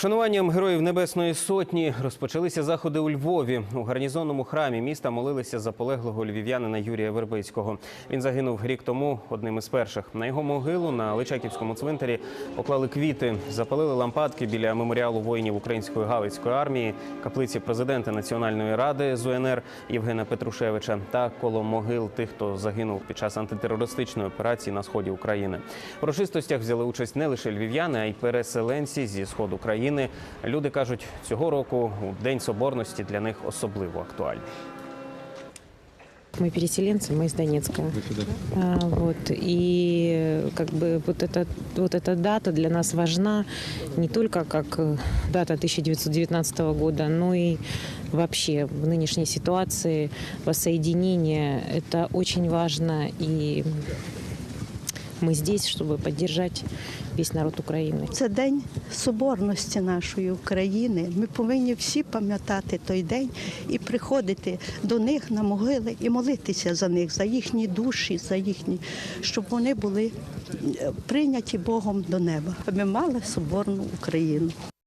Вшануванням героїв Небесної Сотні розпочалися заходи у Львові. У гарнізонному храмі міста молилися за полеглого львів'янина Юрія Вербицького. Він загинув рік тому одним із перших. На його могилу на Личаківському цвинтарі поклали квіти, запалили лампадки біля меморіалу воїнів Української Галицької армії, каплиці президента Національної ради з УНР Євгена Петрушевича та коло могил тих, хто загинув під час антитерористичної операції на сході України. В урочистостях взяли участь не лише львів'яни, а й переселенці зі сходу країни. Люди кажуть, цього року у День Соборності для них особливо актуальний. Мы переселенцы, мы из Донецка. А, Вот, и э, как бы вот эта, вот эта дата для нас важна не только как э, дата 1919 года, но и вообще в нынешней ситуации воссоединение. Это очень важно, и мы здесь, чтобы поддержать весь народ Украины. Це день соборності нашої України. Ми повинні всі пам'ятати той день і приходити до них на могили і молитися за них, за їхні душі, за їхні, щоб вони були е, прийняті Богом до неба. Ми мали соборну Україну.